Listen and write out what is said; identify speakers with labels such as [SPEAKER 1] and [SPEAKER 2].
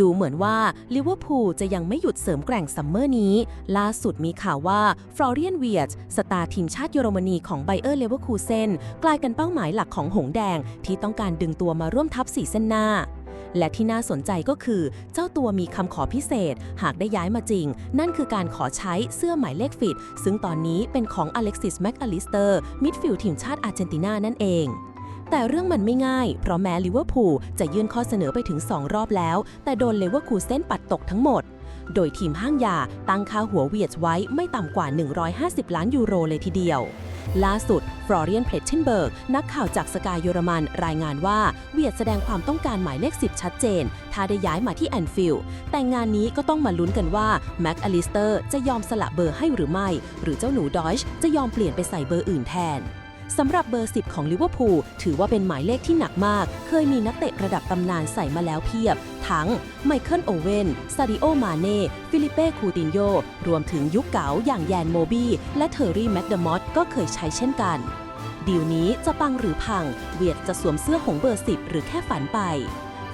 [SPEAKER 1] ดูเหมือนว่าลิเวอร์พูลจะยังไม่หยุดเสริมแกร่งซัมเมอร์นี้ ล่าสุดมีข่าวว่าฟลอเรียนเวียร์สตาร์ทีมชาติเยอรมนีของไบเออร์เลเวอร์คูเซนกลายเป็นเป้าหมายหลักของหงแดง ที่ต้องการดึงตัวมาร่วมทัพสีเส้นหน้า และที่น่าสนใจก็คือ เจ้าตัวมีคำขอพิเศษ หากได้ย้ายมาจริง นั่นคือการขอใช้เสื้อหมายเลขฟิต ซึ่งตอนนี้เป็นของอเล็กซิสแมคอลิสเตอร์มิดฟิลด์ทีมชาติอาร์เจนตินานั่นเอง แต่เรื่องมันไม่ง่าย เพราะแม้ลิเวอร์พูลจะยื่นข้อเสนอไปถึง 2 รอบแล้ว แต่โดนเลเวอร์คูเซนปัดตกทั้งหมด โดยทีมห้างยาตั้งค่าหัวเวียดไว้ไม่ต่ำกว่า 150 ล้านยูโรเลยทีเดียว ล่าสุดฟลอเรียนเพลตเทนเบิร์กนักข่าวจากสกายเยอรมันรายงานว่าเวียดแสดงความต้องการหมายเลข 10 ชัดเจน ถ้าได้ย้ายมาที่แอนฟิลด์แต่งานนี้ก็ต้องมาลุ้นกันว่าแม็กอลิสเตอร์จะยอมสละเบอร์ให้หรือไม่ หรือเจ้าหนูดอยช์จะยอมเปลี่ยนไปใส่เบอร์อื่นแทน สำหรับเบอร์ 10 ของลิเวอร์พูลถือว่าเป็นหมายเลขที่หนักมาก เคยมีนักเตะระดับตำนานใส่มาแล้วเพียบ ทั้งไมเคิลโอเวนซาดิโอ มาเน่ ฟิลิเป้ คูตินโย รวมถึงยุคเก๋าอย่างแยนโมบี้และเทอร์รี่แมคเดอมอตก็เคยใช้เช่นกันดีลนี้จะปังหรือพัง เวียดจะสวมเสื้อหงเบอร์ 10 หรือแค่ฝันไป